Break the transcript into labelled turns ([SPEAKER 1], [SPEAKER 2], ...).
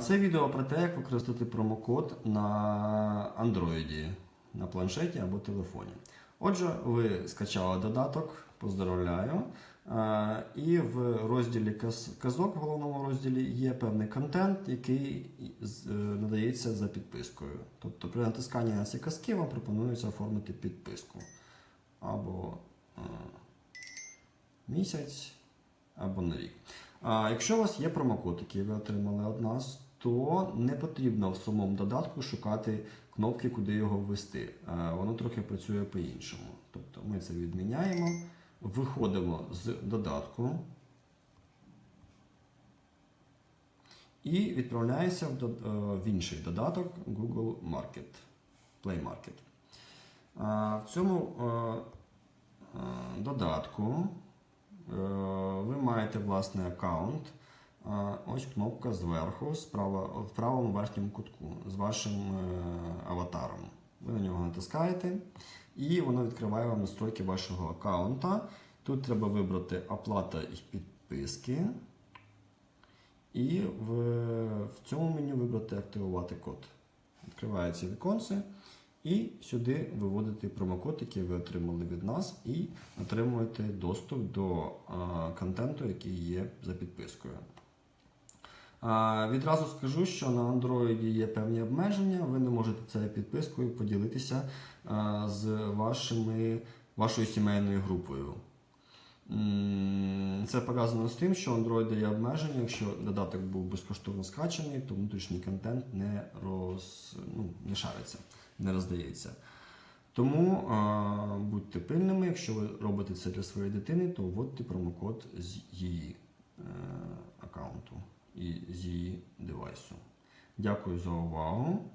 [SPEAKER 1] Це відео про те, як використати промокод на Android, на планшеті або телефоні. Отже, ви скачали додаток, поздравляю. І в розділі казок, в головному розділі, є певний контент, який е, надається за підпискою. Тобто при натисканні на ці казки вам пропонується оформити підписку. Або е, місяць, або на рік. А якщо у вас є промокод, який ви отримали від нас, то не потрібно в самому додатку шукати кнопки, куди його ввести. Воно трохи працює по-іншому. Тобто ми це відміняємо, виходимо з додатку і відправляємося в, е, інший додаток Google Market, Play Market. В цьому е, е, додатку Е, маєте власний аккаунт. Ось кнопка зверху, справа, в правому верхньому кутку з вашим е, аватаром. Ви на нього натискаєте, і воно відкриває вам настройки вашого аккаунта. Тут треба вибрати оплата і підписки. І в, в цьому меню вибрати активувати код. Відкривається віконце. І сюди виводите промокод, який ви отримали від нас, і отримуєте доступ до а, контенту, який є за підпискою. А, відразу скажу, що на Android є певні обмеження. Ви не можете цією підпискою поділитися а, з вашими, вашою сімейною групою. Це пов'язано з тим, що Android є обмеження. Якщо додаток був безкоштовно скачаний, то внутрішній контент не, роз, ну, не шариться, не роздається. Тому а, будьте пильними, якщо ви робите це для своєї дитини, то вводьте промокод з її е, аккаунту і з її девайсу. Дякую за увагу.